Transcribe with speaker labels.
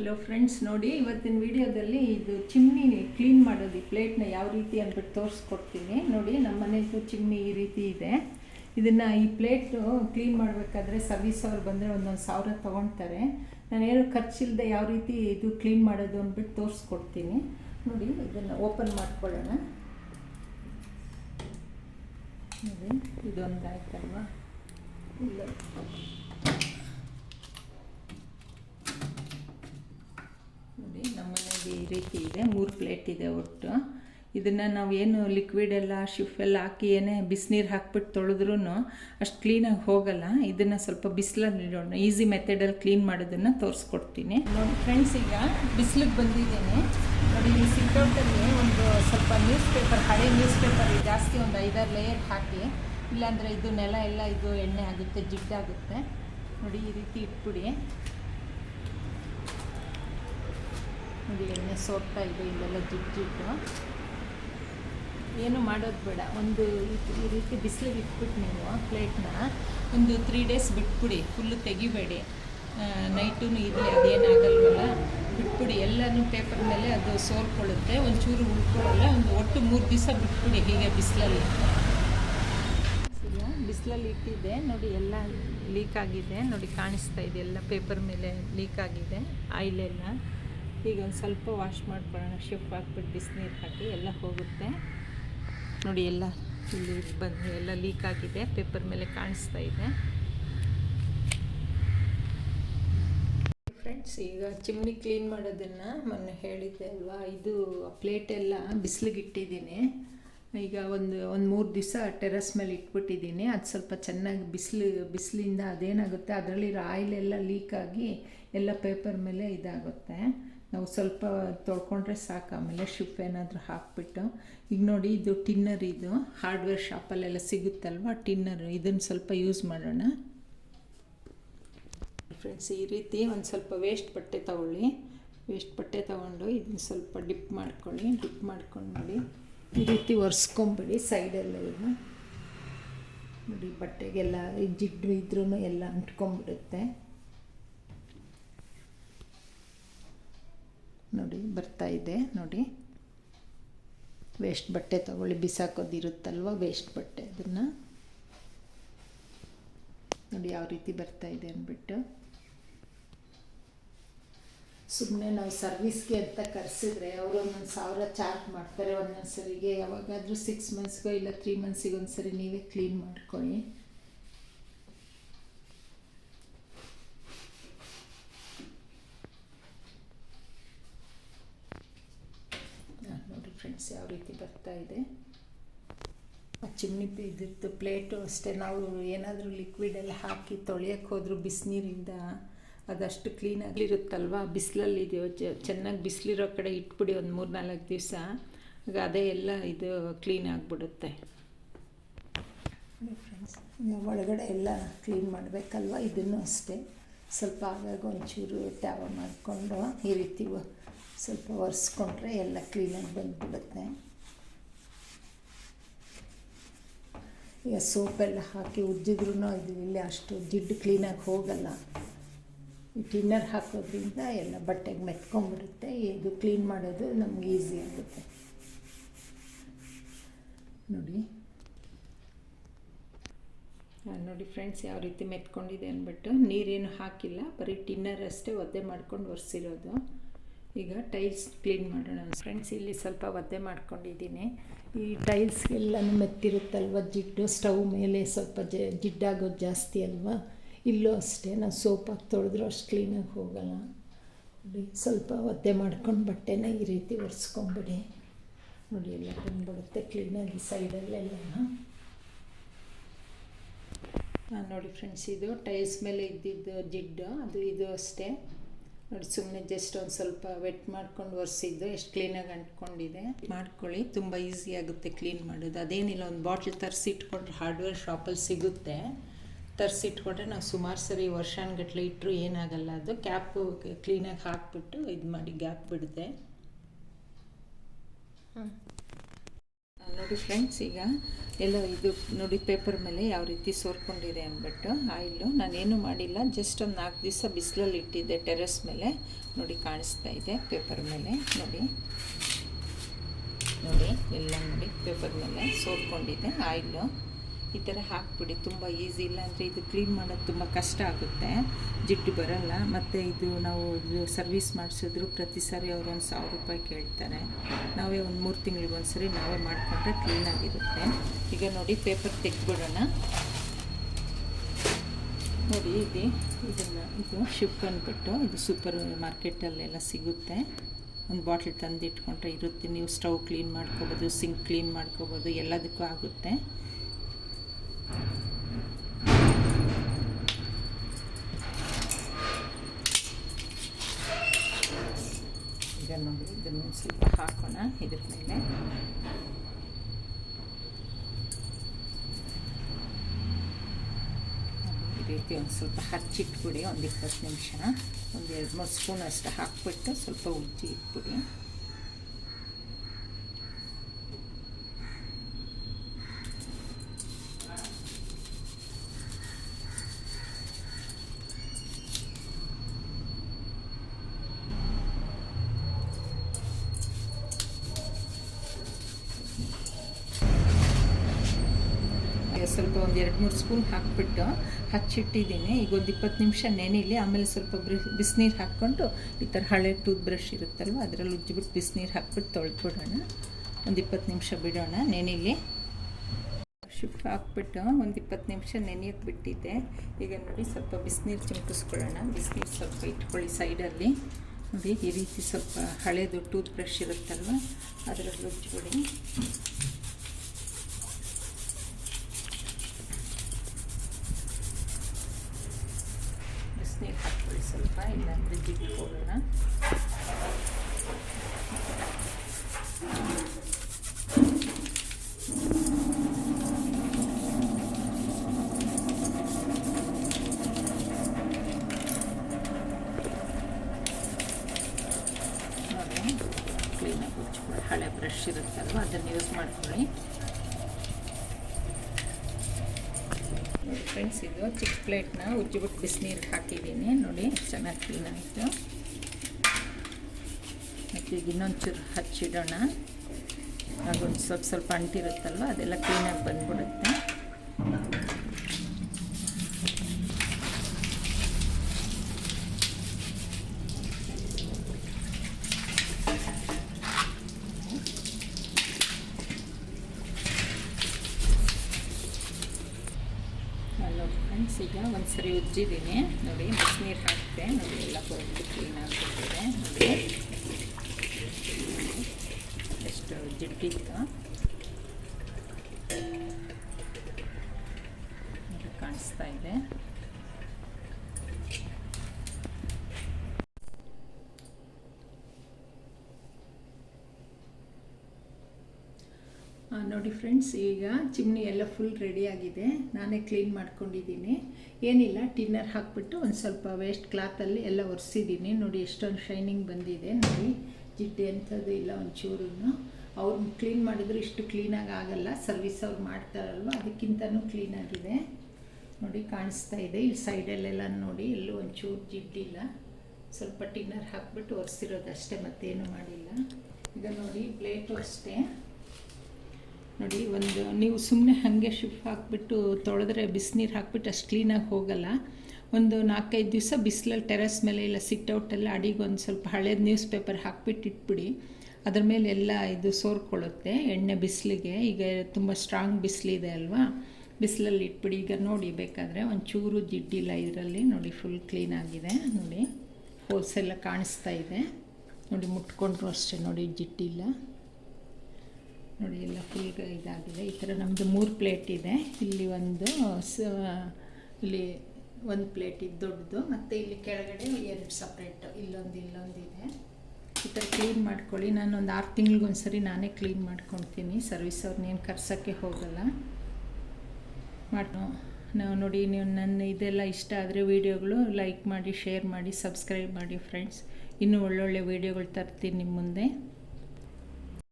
Speaker 1: Hello friends ನೋಡಿ, ಇವತ್ತಿನ ವಿಡಿಯೋದಲ್ಲಿ ಇದು ಚಿಮ್ನಿ ಕ್ಲೀನ್ ಮಾಡೋದು, ಈ ಪ್ಲೇಟ್ನ ಯಾವ ರೀತಿ ಅಂದ್ಬಿಟ್ಟು ತೋರಿಸ್ಕೊಡ್ತೀನಿ. ನೋಡಿ ನಮ್ಮ ಮನೇದು ಚಿಮ್ನಿ ಈ ರೀತಿ ಇದೆ. ಇದನ್ನು ಈ ಪ್ಲೇಟು ಕ್ಲೀನ್ ಮಾಡಬೇಕಾದ್ರೆ ಸರ್ವಿಸ್ ಅವ್ರು ಬಂದರೆ ಒಂದೊಂದು ಸಾವಿರ ತೊಗೊಳ್ತಾರೆ. ನಾನೇನು ಖರ್ಚಿಲ್ಲದೆ ಯಾವ ರೀತಿ ಇದು ಕ್ಲೀನ್ ಮಾಡೋದು ಅಂದ್ಬಿಟ್ಟು ತೋರಿಸ್ಕೊಡ್ತೀನಿ. ನೋಡಿ, ಇದನ್ನು ಓಪನ್ ಮಾಡ್ಕೊಳ್ಳೋಣ. ನೋಡಿ ಇದೊಂದು ಆಯ್ತಲ್ವಾ ಇಲ್ಲ ನೋಡಿ ನಮ್ಮನೆಗೆ ಈ ರೀತಿ ಇದೆ, ಮೂರು ಪ್ಲೇಟ್ ಇದೆ ಒಟ್ಟು. ಇದನ್ನು ನಾವು ಏನು ಲಿಕ್ವಿಡ್ ಎಲ್ಲ ಶಿಫ್ ಎಲ್ಲ ಹಾಕಿ ಏನೇ ಬಿಸಿನೀರು ಹಾಕ್ಬಿಟ್ಟು ತೊಳೆದ್ರೂ ಅಷ್ಟು ಕ್ಲೀನಾಗಿ ಹೋಗಲ್ಲ. ಇದನ್ನು ಸ್ವಲ್ಪ ಬಿಸಿಲಲ್ಲಿ ಇಡೋಣ. ಈಸಿ ಮೆಥಡಲ್ಲಿ ಕ್ಲೀನ್ ಮಾಡೋದನ್ನು ತೋರಿಸ್ಕೊಡ್ತೀನಿ. ನೋಡಿ ಫ್ರೆಂಡ್ಸ್ ಈಗ ಬಿಸಿಲಿಗೆ ಬಂದಿದ್ದೀನಿ. ನೋಡಿ, ಈ ಸಿಕ್ಔಟಲ್ಲಿ ಒಂದು ಸ್ವಲ್ಪ ನ್ಯೂಸ್ ಪೇಪರ್ ಹಳೆ ನ್ಯೂಸ್ ಪೇಪರ್ ಜಾಸ್ತಿ ಒಂದು ಐದಾರು ಲೇಯರ್ ಹಾಕಿ, ಇಲ್ಲಾಂದರೆ ಇದು ನೆಲ ಎಲ್ಲ, ಇದು ಎಣ್ಣೆ ಆಗುತ್ತೆ, ಜಿಡ್ಡಾಗುತ್ತೆ. ನೋಡಿ, ಈ ರೀತಿ ಇಟ್ಬಿಡಿ. ನೋಡಿ, ಎಣ್ಣೆ ಸೋರ್ತಾ ಇದೆ, ಇಲ್ಲೆಲ್ಲ ಜಿಟ್ಟಿಟ್ಟು ಏನು ಮಾಡೋದು ಬೇಡ. ಒಂದು ಈ- ಈ ರೀತಿ ಬಿಸಿಲಿಗೆ ಇಟ್ಬಿಟ್ಟು ನೀವು ಪ್ಲೇಟ್ನ. ಒಂದು ತ್ರೀ ಡೇಸ್ ಬಿಟ್ಬಿಡಿ ಫುಲ್ಲು ತೆಗಿಬೇಡಿ. ನೈಟೂ ಇರಲಿ ಅದೇನಾಗಲ್ವಲ್ಲ? ಬಿಟ್ಬಿಡಿ. ಎಲ್ಲನೂ ಪೇಪರ್ ಮೇಲೆ ಅದು ಸೋರ್ಕೊಳ್ಳುತ್ತೆ. ಒಂಚೂರು ಉಳ್ಕೊಳ್ಳಲ್ಲ, ಒಂದು ಒಟ್ಟು ಮೂರು ದಿವಸ ಬಿಟ್ಬಿಡಿ ಹೀಗೆ ಬಿಸಿಲಲ್ಲಿ. ಬಿಸಿಲಲ್ಲಿ ಇಟ್ಟಿದ್ದೆ. ನೋಡಿ, ಎಲ್ಲ ಲೀಕ್ ಆಗಿದೆ. ನೋಡಿ, ಕಾಣಿಸ್ತಾ ಇದೆ. ಎಲ್ಲ ಪೇಪರ್ ಮೇಲೆ ಲೀಕ್ ಆಗಿದೆ. ಆಯಿಲೆಲ್ಲ ಈಗ ಒಂದು ಸ್ವಲ್ಪ ವಾಶ್ ಮಾಡ್ಕೊಳ್ಳೋಣ. ಶಿಫ್ಟ್ ಹಾಕ್ಬಿಟ್ಟು ಬಿಸಿನೀರು ಹಾಕಿ ಎಲ್ಲ ಹೋಗುತ್ತೆ. ನೋಡಿ ಎಲ್ಲ ಇಲ್ಲಿ ಬಂದು ಎಲ್ಲ ಲೀಕ್ ಆಗಿದೆ. ಪೇಪರ್ ಮೇಲೆ ಕಾಣಿಸ್ತಾ ಇದೆ. ಫ್ರೆಂಡ್ಸ್ ಈಗ ಚಿಮ್ನಿ ಕ್ಲೀನ್ ಮಾಡೋದನ್ನು ಮೊನ್ನೆ ಹೇಳಿದ್ದೆ ಅಲ್ವಾ? ಇದು ಪ್ಲೇಟೆಲ್ಲ ಬಿಸಿಲಿಗೆ ಇಟ್ಟಿದ್ದೀನಿ. ಈಗ ಒಂದು ಒಂದು ಮೂರು ದಿವಸ ಟೆರಸ್ ಮೇಲೆ ಇಟ್ಬಿಟ್ಟಿದ್ದೀನಿ. ಅದು ಸ್ವಲ್ಪ ಚೆನ್ನಾಗಿ ಬಿಸಿಲು, ಬಿಸಿಲಿಂದ ಅದೇನಾಗುತ್ತೆ? ಅದರಲ್ಲಿರೋ ಆಯಿಲೆಲ್ಲ ಲೀಕ್ ಆಗಿ ಎಲ್ಲ ಪೇಪರ್ ಮೇಲೆ ಇದಾಗುತ್ತೆ. ನಾವು ಸ್ವಲ್ಪ ತೊಳ್ಕೊಂಡ್ರೆ ಸಾಕು. ಆಮೇಲೆ ಶಿಪ್ ಏನಾದರೂ ಹಾಕ್ಬಿಟ್ಟು, ಈಗ ನೋಡಿ ಇದು ಟಿನ್ನರ್ ಇದು. ಹಾರ್ಡ್ವೇರ್ ಶಾಪಲ್ಲೆಲ್ಲ ಸಿಗುತ್ತಲ್ವ ಟಿನ್ನರ್? ಇದನ್ನು ಸ್ವಲ್ಪ ಯೂಸ್ ಮಾಡೋಣ. ಫ್ರೆಂಡ್ಸ್ ಈ ರೀತಿ ಒಂದು ಸ್ವಲ್ಪ ವೇಸ್ಟ್ ಬಟ್ಟೆ ತಗೊಳ್ಳಿ. ವೇಸ್ಟ್ ಬಟ್ಟೆ ತೊಗೊಂಡು ಇದನ್ನು ಸ್ವಲ್ಪ ಡಿಪ್ ಮಾಡ್ಕೊಳ್ಳಿ. ಡಿಪ್ ಮಾಡ್ಕೊಂಡು ನೋಡಿ, ಈ ರೀತಿ ಒರೆಸ್ಕೊಂಬಿಡಿ ಸೈಡಲ್ಲೆಲ್ಲ ನೋಡಿ, ಬಟ್ಟೆಗೆಲ್ಲ ಜಿಡ್ಡು ಇದ್ರೂ ಎಲ್ಲ ಅಂಟ್ಕೊಂಬಿಡುತ್ತೆ. ನೋಡಿ, ಬರ್ತಾ ಇದೆ ನೋಡಿ. ವೇಸ್ಟ್ ಬಟ್ಟೆ ತಗೊಳ್ಳಿ, ಬಿಸಾಕೋದಿರುತ್ತಲ್ವ ವೇಸ್ಟ್ ಬಟ್ಟೆ ಅದನ್ನು. ನೋಡಿ ಯಾವ ರೀತಿ ಬರ್ತಾ ಇದೆ ಅಂದ್ಬಿಟ್ಟು. ಸುಮ್ಮನೆ ನಾವು ಸರ್ವಿಸ್ಗೆ ಅಂತ ಕರೆಸಿದ್ರೆ ಅವರು ಒಂದೊಂದು ಸಾವಿರ ಚಾರ್ಜ್ ಮಾಡ್ತಾರೆ ಒಂದೊಂದು ಸರಿಗೆ ಯಾವಾಗಾದರೂ ಸಿಕ್ಸ್ ಮಂತ್ಸ್ಗೋ ಇಲ್ಲ ತ್ರೀ ಮಂತ್ಸಿಗೆ ಒಂದು ಸರಿ ನೀವೇ ಕ್ಲೀನ್ ಮಾಡ್ಕೊಳ್ಳಿ ನಾನ್ ನೋಡಿ ಫ್ರೆಂಡ್ಸ್ ಯಾವ ರೀತಿ ಬರ್ತಾ ಇದೆ? ಆ ಚಿಮ್ನಿ ಇದ್ದು ಪ್ಲೇಟು ಅಷ್ಟೇ. ನಾವು ಏನಾದರೂ ಲಿಕ್ವಿಡ್ ಎಲ್ಲ ಹಾಕಿ ತೊಳೆಯೋಕ್ಕೆ ಹೋದರೂ ಬಿಸಿನೀರಿಂದ ಅದಷ್ಟು ಕ್ಲೀನಾಗಿರುತ್ತಲ್ವ ಬಿಸಿಲಲ್ಲಿ ಇದೆಯೋ ಜ- ಚೆನ್ನಾಗಿ ಬಿಸಿಲಿರೋ ಕಡೆ ಇಟ್ಬಿಡಿ ಒಂದು ಮೂರು ನಾಲ್ಕು ದಿವಸ. ಆಗ ಅದೇ ಎಲ್ಲ ಇದು ಕ್ಲೀನ್ ಆಗಿಬಿಡುತ್ತೆ. ಫ್ರೆಂಡ್ಸ್ ಒಳಗಡೆ ಎಲ್ಲ ಕ್ಲೀನ್ ಮಾಡಬೇಕಲ್ವ? ಇದನ್ನು ಅಷ್ಟೇ. ಸ್ವಲ್ಪ ಆಗಾಗ ಒಂಚೂರು ಟ್ಯಾವ ಮಾಡಿಕೊಂಡು ಈ ರೀತಿ ಸ್ವಲ್ಪ ಒರೆಸ್ಕೊಂಡ್ರೆ ಎಲ್ಲ ಕ್ಲೀನಾಗಿ ಬಂದ್ಬಿಡುತ್ತೆ. ಈಗ ಸೋಪೆಲ್ಲ ಹಾಕಿ ಉಜ್ಜಿದ್ರೂ ಇದು ಇಲ್ಲಿ ಅಷ್ಟು ಜಿಡ್ಡು ಕ್ಲೀನಾಗಿ ಹೋಗಲ್ಲ. ಈ ಟಿನ್ನರ್ ಹಾಕೋದ್ರಿಂದ ಎಲ್ಲ ಬಟ್ಟೆಗೆ ಮೆತ್ಕೊಂಡ್ಬಿಡುತ್ತೆ. ಇದು ಕ್ಲೀನ್ ಮಾಡೋದು ನಮ್ಗೆ ಈಸಿ ಆಗುತ್ತೆ. ನೋಡಿ. ನೋಡಿ ಫ್ರೆಂಡ್ಸ್, ಯಾವ ರೀತಿ ಮೆತ್ಕೊಂಡಿದೆ ಅಂದ್ಬಿಟ್ಟು ನೀರೇನು ಹಾಕಿಲ್ಲ. ಬರೀ ಟಿನ್ನರ್ ಅಷ್ಟೇ ಒದ್ದೆ ಮಾಡ್ಕೊಂಡು ಒರೆಸಿರೋದು. ಈಗ ಟೈಲ್ಸ್ ಕ್ಲೀನ್ ಮಾಡೋಣ. ಫ್ರೆಂಡ್ಸ್ ಇಲ್ಲಿ ಸ್ವಲ್ಪ ಒದ್ದೆ ಮಾಡ್ಕೊಂಡಿದ್ದೀನಿ. ಈ ಟೈಲ್ಸ್ಗೆಲ್ಲನೂ ಮೆತ್ತಿರುತ್ತಲ್ವ? ಜಿಡ್ಡು ಸ್ಟವ್ ಮೇಲೆ ಸ್ವಲ್ಪ ಜ ಜಿಡ್ಡಾಗೋದು ಜಾಸ್ತಿ ಅಲ್ವಾ? ಇಲ್ಲೂ ಅಷ್ಟೇ ನಾವು ಸೋಪ್ ಹಾಕಿ ತೊಳೆದ್ರೂ ಅಷ್ಟು ಕ್ಲೀನಾಗಿ ಹೋಗಲ್ಲ. ಸ್ವಲ್ಪ ಒದ್ದೆ ಮಾಡ್ಕೊಂಡು ಬಟ್ಟೆನ ಈ ರೀತಿ ಒರೆಸ್ಕೊಂಬಿಡಿ. ನೋಡಿ, ಎಲ್ಲ ಬಂದ್ಬಿಡುತ್ತೆ ಕ್ಲೀನಾಗಿ ಸೈಡಲ್ಲೆಲ್ಲ ನೋಡಿ ಫ್ರೆಂಡ್ಸ್ ಇದು ಟೈಲ್ಸ್ ಮೇಲೆ ಇದ್ದಿದ್ದು ಜಿಡ್ಡು, ಅದು ಇದು ಅಷ್ಟೇ. ನೋಡಿ ಸುಮ್ಮನೆ ಜಸ್ಟ್ ಒಂದು ಸ್ವಲ್ಪ ವೆಟ್ ಮಾಡ್ಕೊಂಡು ಒರೆಸಿದ್ದು ಎಷ್ಟು ಕ್ಲೀನಾಗಿ ಅಂಟ್ಕೊಂಡಿದೆ. ಮಾಡ್ಕೊಳ್ಳಿ ತುಂಬ ಈಸಿ ಆಗುತ್ತೆ ಕ್ಲೀನ್ ಮಾಡೋದು. ಅದೇನಿಲ್ಲ ಒಂದು ಬಾಟ್ಲ್ ತರಿಸಿಟ್ಕೊಂಡ್ರೆ ಹಾರ್ಡ್ವೇರ್ ಶಾಪಲ್ಲಿ ಸಿಗುತ್ತೆ. ತರಿಸಿಟ್ಕೊಂಡ್ರೆ ನಾವು ಸುಮಾರು ಸರಿ ವರ್ಷಾನ್ಗಟ್ಲೆ ಇಟ್ಟರು ಏನಾಗಲ್ಲ ಅದು. ಕ್ಯಾಪು ಕ್ಲೀನಾಗಿ ಹಾಕ್ಬಿಟ್ಟು ಇದು ಮಾಡಿ ಗ್ಯಾಪ್ ಬಿಡದೆ. ನೋಡಿ ಫ್ರೆಂಡ್ಸ್ ಈಗ ಎಲ್ಲ ಇದು ನೋಡಿ ಪೇಪರ್ ಮೇಲೆ ಯಾವ ರೀತಿ ಸೋರ್ಕೊಂಡಿದೆ ಅಂದ್ಬಿಟ್ಟು ಆಯಿಲು ನಾನೇನು ಮಾಡಿಲ್ಲ ಜಸ್ಟ್ ಒಂದು ನಾಲ್ಕು ದಿವಸ ಬಿಸಿಲಲ್ಲಿ ಇಟ್ಟಿದ್ದೆ ಟೆರೆಸ್ ಮೇಲೆ. ನೋಡಿ ಕಾಣಿಸ್ತಾ ಇದೆ ಪೇಪರ್ ಮೇಲೆ. ನೋಡಿ. ನೋಡಿ, ಎಲ್ಲ ನೋಡಿ ಪೇಪರ್ ಮೇಲೆ ಸೋರ್ಕೊಂಡಿದೆ ಆಯಿಲು ಈ ಥರ ಹಾಕ್ಬಿಡಿ. ತುಂಬ ಈಸಿ ಇಲ್ಲ ಅಂದರೆ ಇದು ಕ್ಲೀನ್ ಮಾಡೋದು ತುಂಬ ಕಷ್ಟ ಆಗುತ್ತೆ. ಜಿಡ್ಡು ಬರಲ್ಲ. ಮತ್ತು ಇದು ನಾವು ಇದು ಸರ್ವಿಸ್ ಮಾಡಿಸಿದ್ರು ಪ್ರತಿ ಸಾರಿ ಅವರು ಒಂದು ಸಾವಿರ ರೂಪಾಯಿ ಕೇಳ್ತಾರೆ. ನಾವೇ ಒಂದು ಮೂರು ತಿಂಗಳಿಗೆ ಒಂದು ಸರಿ ನಾವೇ ಮಾಡಿಕೊಂಡ್ರೆ ಕ್ಲೀನಾಗಿರುತ್ತೆ ಈಗ ನೋಡಿ ಪೇಪರ್ ತೆಗೆದ್ಬಿಡೋಣ. ನೋಡಿ ಇದು ಇದನ್ನು ಇದು ಶಿಪ್ ಅಂದ್ಬಿಟ್ಟು ಇದು ಸೂಪರ್ ಮಾರ್ಕೆಟಲ್ಲೆಲ್ಲ ಸಿಗುತ್ತೆ. ಒಂದು ಬಾಟ್ಲ್ ತಂದು ಇಟ್ಕೊಂಡ್ರೆ ಇರುತ್ತೆ. ನೀವು ಸ್ಟವ್ ಕ್ಲೀನ್ ಮಾಡ್ಕೋಬೋದು ಸಿಂಕ್ ಕ್ಲೀನ್ ಮಾಡ್ಕೋಬೋದು, ಎಲ್ಲದಕ್ಕೂ ಆಗುತ್ತೆ. ಈಗ ನೋಡಿ, ಇದನ್ನು ಸ್ವಲ್ಪ ಹಾಕೋಣ. ಇದ್ರ ಮೇಲೆ. ಈ ರೀತಿ ಒಂದು ಸ್ವಲ್ಪ ಹಚ್ಚಿಟ್ಬಿಡಿ, ಒಂದು ಇಪ್ಪತ್ತು ನಿಮಿಷ. ಒಂದು ಎರಡು ಮೂರು ಸ್ಪೂನ್ ಅಷ್ಟು ಹಾಕ್ಬಿಟ್ಟು ಸ್ವಲ್ಪ ಉಜ್ಜಿ ಇಟ್ಬಿಡಿ ಸ್ವಲ್ಪ ಒಂದು ಎರಡು ಮೂರು ಸ್ಪೂನ್ ಹಾಕ್ಬಿಟ್ಟು ಹಚ್ಚಿಟ್ಟಿದ್ದೀನಿ. ಈಗ ಒಂದು ಇಪ್ಪತ್ತು ನಿಮಿಷ ನೆನೆಯಲ್ಲಿ ಆಮೇಲೆ ಸ್ವಲ್ಪ ಬಿಸಿನೀರು ಹಾಕ್ಕೊಂಡು ಈ ಥರ ಹಳೆ ಟೂತ್ ಬ್ರಷ್ ಇರುತ್ತಲ್ವ ಅದರಲ್ಲಿ ಉಜ್ಜಿಬಿಟ್ಟು ಬಿಸಿನೀರು ಹಾಕ್ಬಿಟ್ಟು ತೊಳೆದ್ಬಿಡೋಣ. ಒಂದು ಇಪ್ಪತ್ತು ನಿಮಿಷ ಬಿಡೋಣ ನೆನೆಯಲ್ಲಿ ಶಿಫ್ಟ್ ಹಾಕ್ಬಿಟ್ಟು ಒಂದು ಇಪ್ಪತ್ತು ನಿಮಿಷ ನೆನೆಯಕ್ಕೆ ಬಿಟ್ಟಿದ್ದೆ. ಈಗ ನೋಡಿ ಸ್ವಲ್ಪ ಬಿಸಿನೀರು ಚಿಮುಕಿಸ್ಕೊಳ್ಳೋಣ. ಬಿಸಿನೀರು ಸ್ವಲ್ಪ ಇಟ್ಕೊಳ್ಳಿ ಸೈಡಲ್ಲಿ. ನೋಡಿ ಈ ರೀತಿ ಸ್ವಲ್ಪ ಹಳೇದು ಟೂತ್ ಬ್ರಷ್ ಇರುತ್ತಲ್ವ ಅದರಲ್ಲಿ ಉಜ್ಜಿಬಿಡಿ ಬಿಸಿನೀರು ಹಾಕ್ಕೊಳ್ಳಿ ಸ್ವಲ್ಪ ಇಲ್ಲಾಂದರೆ ಜಿಡ್ಡು ಹೋಗೋಣ ಕ್ಲೀನಾಗಿ ಉಜ್ಜಿಕೊಳ್ಳಿ ಹಳೆ ಬ್ರಷ್ ಇರುತ್ತಲ್ವ ಅದನ್ನು ಯೂಸ್ ಮಾಡ್ಕೊಳ್ಳಿ ಫ್ರೆಂಡ್ಸ್ ಇದು ಚಿಕ್ಕ ಪ್ಲೇಟ್ನ ಉಜ್ಜಿಬಿಟ್ಟು ಬಿಸಿನೀರು ಹಾಕಿದ್ದೀನಿ. ನೋಡಿ, ಚೆನ್ನಾಗಿ ಕ್ಲೀನ್ ಆಯಿತು. ಮತ್ತು ಈಗ ಇನ್ನೊಂಚೂರು ಹಚ್ಚಿಡೋಣ. ಹಾಗೊಂದು ಸ್ವಲ್ಪ ಸ್ವಲ್ಪ ಅಂಟಿರುತ್ತಲ್ವ, ಅದೆಲ್ಲ ಕ್ಲೀನಾಗಿ ಬಂದ್ಬಿಡುತ್ತೆ ನೋಡಿ ಫ್ರೆಂಡ್ಸ್ ಈಗ ಒಂದು ಸರಿ ಉಜ್ಜಿದ್ದೀನಿ. ನೋಡಿ ಬಿಸಿನೀರು ಹಾಕಿದೆ ನೋಡಿ ಎಲ್ಲ ಹೋಗಿ ಕ್ಲೀನ್ ಆಗಿಬಿಟ್ಟಿದೆ ನೋಡಿ ಎಷ್ಟು ಜಿಡ್ಡಿತ್ತು ಕಾಣಿಸ್ತಾ ಇದೆ ನೋಡಿ ಫ್ರೆಂಡ್ಸ್ ಈಗ ಚಿಮ್ನಿ ಎಲ್ಲ ಫುಲ್ ರೆಡಿಯಾಗಿದೆ ನಾನೇ ಕ್ಲೀನ್ ಮಾಡ್ಕೊಂಡಿದ್ದೀನಿ. ಏನಿಲ್ಲ ಟಿನ್ನರ್ ಹಾಕ್ಬಿಟ್ಟು ಒಂದು ಸ್ವಲ್ಪ ವೇಸ್ಟ್ ಕ್ಲಾತಲ್ಲಿ ಎಲ್ಲ ಒರೆಸಿದ್ದೀನಿ. ನೋಡಿ ಎಷ್ಟೊಂದು ಶೈನಿಂಗ್ ಬಂದಿದೆ. ನೋಡಿ, ಜಿಡ್ಡೆ ಅಂಥದ್ದು ಇಲ್ಲ ಒಂಚೂರು ಅವ್ರು ಕ್ಲೀನ್ ಮಾಡಿದ್ರು ಇಷ್ಟು ಕ್ಲೀನಾಗಿ ಆಗಲ್ಲ. ಸರ್ವಿಸ್ ಅವ್ರು ಮಾಡ್ತಾರಲ್ವ? ಅದಕ್ಕಿಂತನೂ ಕ್ಲೀನಾಗಿದೆ ನೋಡಿ, ಕಾಣಿಸ್ತಾ ಇದೆ. ಇಲ್ಲಿ ಸೈಡಲ್ಲೆಲ್ಲ ನೋಡಿ, ಎಲ್ಲೂ ಒಂಚೂರು ಜಿಡ್ಡಿಲ್ಲ ಸ್ವಲ್ಪ ಟಿನ್ನರ್ ಹಾಕ್ಬಿಟ್ಟು ಒರೆಸಿರೋದಷ್ಟೇ ಮತ್ತೇನು ಮಾಡಿಲ್ಲ. ಈಗ ನೋಡಿ ಪ್ಲೇಟು ಅಷ್ಟೇ. ನೋಡಿ ಒಂದು ನೀವು ಸುಮ್ಮನೆ ಹಾಗೆ ಶಿಫ್ಟ್ ಹಾಕ್ಬಿಟ್ಟು ತೊಳೆದ್ರೆ ಬಿಸಿನೀರು ಹಾಕ್ಬಿಟ್ಟು ಅಷ್ಟು ಕ್ಲೀನಾಗಿ ಹೋಗಲ್ಲ. ಒಂದು ನಾಲ್ಕೈದು ದಿವಸ ಬಿಸಿಲಲ್ಲಿ ಟೆರೆಸ್ ಮೇಲೆ ಇಲ್ಲ ಸಿಟ್ಔಟೆಲ್ಲ ಅಡಿಗೆ ಒಂದು ಸ್ವಲ್ಪ ಹಳೇದು ನ್ಯೂಸ್ ಪೇಪರ್ ಹಾಕ್ಬಿಟ್ಟು ಇಟ್ಬಿಡಿ. ಅದ್ರ ಮೇಲೆ ಎಲ್ಲ ಇದು ಸೋರ್ಕೊಳ್ಳುತ್ತೆ ಎಣ್ಣೆ ಬಿಸಿಲಿಗೆ. ಈಗ ತುಂಬ ಸ್ಟ್ರಾಂಗ್ ಬಿಸಿಲಿದೆ ಅಲ್ವಾ? ಬಿಸಿಲಲ್ಲಿ ಇಟ್ಬಿಡಿ. ಈಗ ನೋಡಿ ಬೇಕಾದರೆ ಒಂಚೂರು ಜಿಡ್ಡಿಲ್ಲ ಇದರಲ್ಲಿ. ನೋಡಿ ಫುಲ್ ಕ್ಲೀನ್ ಆಗಿದೆ. ನೋಡಿ ಹೋಲ್ಸ್ ಎಲ್ಲ ಕಾಣಿಸ್ತಾ ಇದೆ. ನೋಡಿ ಮುಟ್ಕೊಂಡ್ರು ಅಷ್ಟೇ ನೋಡಿ ಜಿಡ್ಡಿಲ್ಲ ನೋಡಿ ಎಲ್ಲ ಫುಲ್ ಇದಾಗಿದೆ. ಈ ಥರ ನಮ್ಮದು ಮೂರು ಪ್ಲೇಟ್ ಇದೆ. ಇಲ್ಲಿ ಒಂದು, ಸ, ಇಲ್ಲಿ ಒಂದು ಪ್ಲೇಟ್ ಇದು ದೊಡ್ಡದು, ಮತ್ತು ಇಲ್ಲಿ ಕೆಳಗಡೆ ಎರಡು ಸಪ್ರೇಟ್ ಇಲ್ಲೊಂದು ಇಲ್ಲೊಂದಿದೆ ಈ ಥರ ಕ್ಲೀನ್ ಮಾಡ್ಕೊಳ್ಳಿ. ನಾನು ಒಂದು ಆರು ತಿಂಗಳಿಗೊಂದ್ಸರಿ ನಾನೇ ಕ್ಲೀನ್ ಮಾಡ್ಕೊಳ್ತೀನಿ ಸರ್ವಿಸ್ ಅವ್ರನ್ನೇನು ಕರ್ಸೋಕ್ಕೆ ಹೋಗಲ್ಲ. ಮಾಡೋ ನಾವು ನೋಡಿ, ನೀವು ನನ್ನ ಇದೆಲ್ಲ ಇಷ್ಟ ಆದರೆ ವೀಡಿಯೋಗಳು ಲೈಕ್ ಮಾಡಿ ಶೇರ್ ಮಾಡಿ ಸಬ್ಸ್ಕ್ರೈಬ್ ಮಾಡಿ ಫ್ರೆಂಡ್ಸ್ ಇನ್ನೂ ಒಳ್ಳೊಳ್ಳೆ ವೀಡಿಯೋಗಳು ತರ್ತೀನಿ ನಿಮ್ಮ ಮುಂದೆ.